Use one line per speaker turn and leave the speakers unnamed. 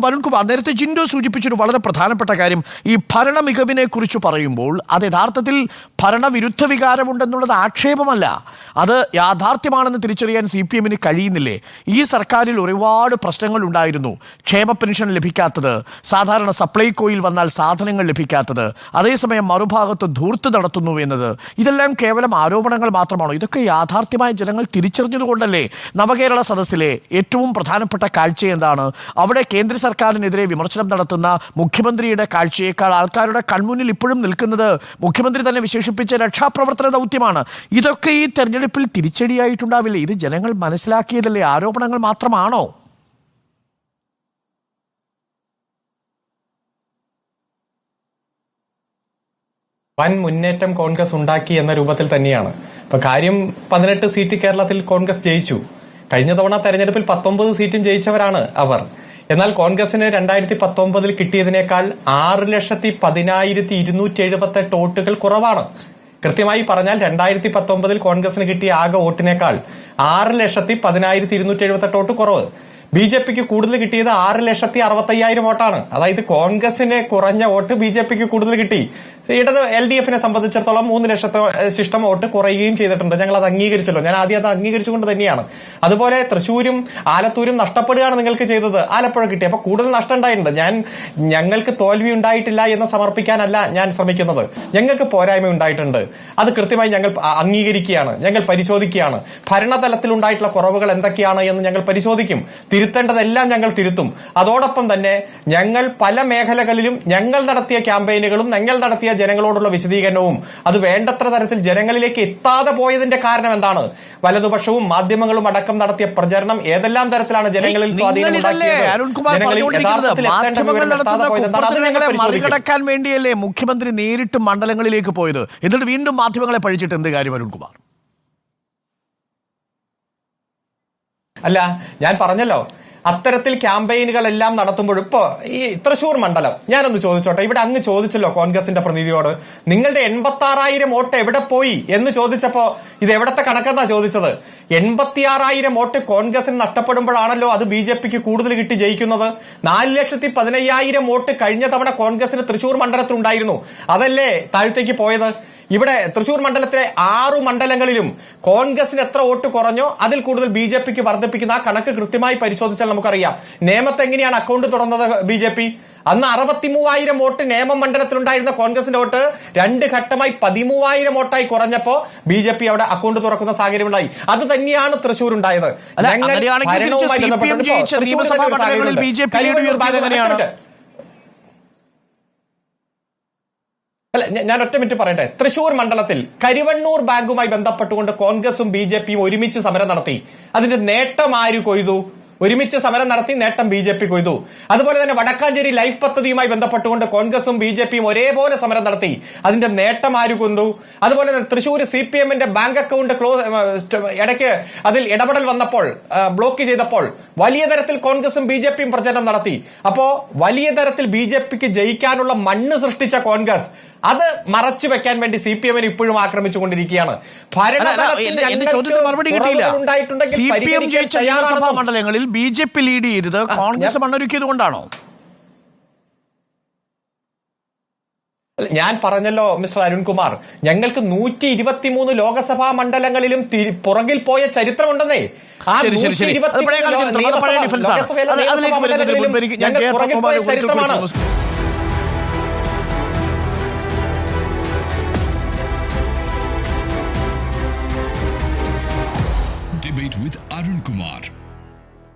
വരുൺകുമാർ നേരത്തെ ജിൻഡോ സൂചിപ്പിച്ചൊരു വളരെ പ്രധാനപ്പെട്ട കാര്യം. ഈ ഭരണ മികവിനെ കുറിച്ച് പറയുമ്പോൾ അത് യഥാർത്ഥത്തിൽ ഭരണവിരുദ്ധ വികാരമുണ്ടെന്നുള്ളത് ആക്ഷേപമല്ല. അത് യാഥാർത്ഥ്യമാണെന്ന് തിരിച്ചറിയാൻ സി പി എമ്മിന് കഴിയുന്നില്ലേ? ഈ സർക്കാരിൽ ഒരുപാട് പ്രശ്നങ്ങൾ ഉണ്ടായിരുന്നു. ക്ഷേമ പെൻഷൻ ലഭിക്കാത്തത് സാധാരണ സപ്ലൈകോയിൽ വന്നാൽ സാധനങ്ങൾ ലഭിക്കാത്തത് അതേസമയം മറുഭാഗത്ത് ധൂർത്ത് നടത്തുന്നു എന്നത്. ഇതെല്ലാം കേവലം ആരോപണങ്ങൾ മാത്രമാണോ? ഇതൊക്കെ യാഥാർത്ഥ്യമായ ജനങ്ങൾ തിരിച്ചറിഞ്ഞതുകൊണ്ടല്ലേ? നവകേരള സദസ്സിലെ ഏറ്റവും പ്രധാനപ്പെട്ട കാഴ്ച എന്താണ്? അവിടെ കേന്ദ്ര സർക്കാരിനെതിരെ വിമർശനം നടത്തുന്ന മുഖ്യമന്ത്രിയുടെ കാഴ്ചയേക്കാൾ ആൾക്കാരുടെ കൺമുന്നിൽ ഇപ്പോഴും നിൽക്കുന്നത് മുഖ്യമന്ത്രി തന്നെ വിശേഷിപ്പിച്ച രക്ഷാപ്രവർത്തന ദൗത്യമാണ്. ഇതൊക്കെ ഈ തെരഞ്ഞെടുപ്പിൽ തിരിച്ചടിയായിട്ടുണ്ടാവില്ല. ഇത് ജനങ്ങൾ മനസ്സിലാക്കിയതല്ലേ? ആരോപണങ്ങൾ മാത്രമാണോ?
വൻ മുന്നേറ്റം കോൺഗ്രസ് ഉണ്ടാക്കി എന്ന രൂപത്തിൽ തന്നെയാണ്. ഇപ്പൊ കാര്യം പതിനെട്ട് സീറ്റ് കേരളത്തിൽ കോൺഗ്രസ് ജയിച്ചു. കഴിഞ്ഞ തവണ തെരഞ്ഞെടുപ്പിൽ പത്തൊമ്പത് സീറ്റും ജയിച്ചവരാണ് അവർ. എന്നാൽ കോൺഗ്രസിന് രണ്ടായിരത്തി പത്തൊമ്പതിൽ കിട്ടിയതിനേക്കാൾ ആറ് ലക്ഷത്തി പതിനായിരത്തി ഇരുന്നൂറ്റി എഴുപത്തെട്ട് വോട്ടുകൾ കുറവാണ്. കൃത്യമായി പറഞ്ഞാൽ രണ്ടായിരത്തി പത്തൊമ്പതിൽ കോൺഗ്രസിന് കിട്ടിയ ആകെ വോട്ടിനേക്കാൾ ആറ് ലക്ഷത്തി പതിനായിരത്തി ഇരുന്നൂറ്റി എഴുപത്തെട്ട് വോട്ട് കുറവ്. ബി ജെ പിക്ക് കൂടുതൽ കിട്ടിയത് ആറ് ലക്ഷത്തി അറുപത്തയ്യായിരം വോട്ടാണ്. അതായത് കോൺഗ്രസിന് കുറഞ്ഞ വോട്ട് ബി ജെ പിക്ക് കൂടുതൽ കിട്ടി. ഇടത് എൽ ഡി എഫിനെ സംബന്ധിച്ചിടത്തോളം മൂന്ന് ലക്ഷത്തെ ശിഷ്ടം വോട്ട് കുറയുകയും ചെയ്തിട്ടുണ്ട്. ഞങ്ങൾ അത് അംഗീകരിച്ചല്ലോ. ഞാൻ ആദ്യം അത് അംഗീകരിച്ചുകൊണ്ട് തന്നെയാണ്. അതുപോലെ തൃശ്ശൂരും ആലത്തൂരും നഷ്ടപ്പെടുകയാണ് നിങ്ങൾക്ക് ചെയ്തത്. ആലപ്പുഴ കിട്ടി. അപ്പൊ കൂടുതൽ നഷ്ടം ഉണ്ടായിട്ടുണ്ട്. ഞാൻ ഞങ്ങൾക്ക് തോൽവി ഉണ്ടായിട്ടില്ല എന്ന് സമർപ്പിക്കാനല്ല ഞാൻ ശ്രമിക്കുന്നത്. ഞങ്ങൾക്ക് പോരായ്മ ഉണ്ടായിട്ടുണ്ട്. അത് കൃത്യമായി ഞങ്ങൾ അംഗീകരിക്കുകയാണ്. ഞങ്ങൾ പരിശോധിക്കുകയാണ്. ഭരണതലത്തിൽ ഉണ്ടായിട്ടുള്ള കുറവുകൾ എന്തൊക്കെയാണ് എന്ന് ഞങ്ങൾ പരിശോധിക്കും. തിരുത്തേണ്ടതെല്ലാം ഞങ്ങൾ തിരുത്തും. അതോടൊപ്പം തന്നെ ഞങ്ങൾ പല മേഖലകളിലും ഞങ്ങൾ നടത്തിയ ക്യാമ്പയിനുകളും ഞങ്ങൾ നടത്തിയ ജനങ്ങളോടുള്ള വിശദീകരണവും അത് വേണ്ടത്ര തരത്തിൽ ജനങ്ങളിലേക്ക് എത്താതെ പോയതിന്റെ കാരണം എന്താണ്? വലതുപക്ഷവും മാധ്യമങ്ങളും അടക്കം നടത്തിയ പ്രചരണം ഏതെല്ലാം തരത്തിലാണ് ജനങ്ങളിൽ സ്വാധീനം
മറികടക്കാൻ വേണ്ടിയല്ലേ മുഖ്യമന്ത്രി നേരിട്ട് മണ്ഡലങ്ങളിലേക്ക് പോയത്? എന്നിട്ട് വീണ്ടും മാധ്യമങ്ങളെ പഴിച്ചിട്ട് എന്ത് കാര്യം അരുൺകുമാർ
അല്ല ഞാൻ പറഞ്ഞല്ലോ. അത്തരത്തിൽ ക്യാമ്പയിനുകളെല്ലാം നടത്തുമ്പോൾ ഇപ്പോ ഈ തൃശൂർ മണ്ഡലം ഞാനൊന്ന് ചോദിച്ചോട്ടെ ഇവിടെ അങ്ങ് ചോദിച്ചല്ലോ കോൺഗ്രസിന്റെ പ്രതിനിധിയോട് നിങ്ങളുടെ എൺപത്തി ആറായിരം വോട്ട് എവിടെ പോയി എന്ന് ചോദിച്ചപ്പോ ഇത് എവിടത്തെ കണക്കെന്നാ ചോദിച്ചത്? എൺപത്തിയാറായിരം വോട്ട് കോൺഗ്രസിന് നഷ്ടപ്പെടുമ്പോഴാണല്ലോ അത് ബി ജെ പിക്ക് കൂടുതൽ കിട്ടി ജയിക്കുന്നത്. നാല് ലക്ഷത്തി പതിനയ്യായിരം വോട്ട് കഴിഞ്ഞ തവണ കോൺഗ്രസിന് തൃശൂർ മണ്ഡലത്തിൽ ഉണ്ടായിരുന്നു അതല്ലേ താഴത്തേക്ക് പോയത്? ഇവിടെ തൃശൂർ മണ്ഡലത്തിലെ ആറു മണ്ഡലങ്ങളിലും കോൺഗ്രസിന് എത്ര വോട്ട് കുറഞ്ഞോ അതിൽ കൂടുതൽ ബി ജെ പിക്ക് വർദ്ധിപ്പിക്കുന്ന ആ കണക്ക് കൃത്യമായി പരിശോധിച്ചാൽ നമുക്കറിയാം. നേമത്ത് എങ്ങനെയാണ് അക്കൗണ്ട് തുറന്നത് ബി ജെ പി? അന്ന് അറുപത്തി മൂവായിരം വോട്ട് നേമം മണ്ഡലത്തിലുണ്ടായിരുന്ന കോൺഗ്രസിന്റെ വോട്ട് രണ്ട് ഘട്ടമായി പതിമൂവായിരം വോട്ടായി കുറഞ്ഞപ്പോ ബി ജെ പി അവിടെ അക്കൗണ്ട് തുറക്കുന്ന സാഹചര്യം ഉണ്ടായി അത് തന്നെയാണ് തൃശൂർ ഉണ്ടായത് ഞങ്ങൾ അല്ല ഞാൻ ഒറ്റ മിനിറ്റ് പറയട്ടെ. തൃശൂർ മണ്ഡലത്തിൽ കരിവണ്ണൂർ ബാങ്കുമായി ബന്ധപ്പെട്ടുകൊണ്ട് കോൺഗ്രസും ബി ജെ പിയും ഒരുമിച്ച് സമരം നടത്തി. അതിന്റെ നേട്ടം ആര് കൊയ്തു? ഒരുമിച്ച് സമരം നടത്തി നേട്ടം ബി ജെ പി കൊയ്തു. അതുപോലെ തന്നെ വടക്കാഞ്ചേരി ലൈഫ് പദ്ധതിയുമായി ബന്ധപ്പെട്ടുകൊണ്ട് കോൺഗ്രസും ബി ജെ പിയും ഒരേപോലെ സമരം നടത്തി. അതിന്റെ നേട്ടം ആര് കൊന്നു അതുപോലെ തന്നെ തൃശൂർ സി പി എമ്മിന്റെ ബാങ്ക് അക്കൗണ്ട് ക്ലോസ് ഇടയ്ക്ക് അതിൽ ഇടപെടൽ വന്നപ്പോൾ ബ്ലോക്ക് ചെയ്തപ്പോൾ വലിയ തരത്തിൽ കോൺഗ്രസും ബി ജെ പിയും പ്രചരണം നടത്തി. അപ്പോ വലിയ തരത്തിൽ ബി ജെ പിക്ക് ജയിക്കാനുള്ള മണ്ണ് സൃഷ്ടിച്ച കോൺഗ്രസ് അത് മറച്ചു വെക്കാൻ വേണ്ടി സി പി എമ്മിന് ഇപ്പോഴും ആക്രമിച്ചുകൊണ്ടിരിക്കുകയാണ്. തയ്യാറാണെന്നും
മണ്ഡലങ്ങളിൽ ബി ജെ പി ലീഡ് ചെയ്തത് കോൺഗ്രസ് മണ്ണൊരുക്കിയത് കൊണ്ടാണോ
ഞാൻ പറഞ്ഞല്ലോ മിസ്റ്റർ അരുൺകുമാർ. ഞങ്ങൾക്ക് നൂറ്റി ഇരുപത്തിമൂന്ന് ലോകസഭാ മണ്ഡലങ്ങളിലും പുറകിൽ പോയ ചരിത്രമുണ്ടെന്നേ. ആ
ശരി,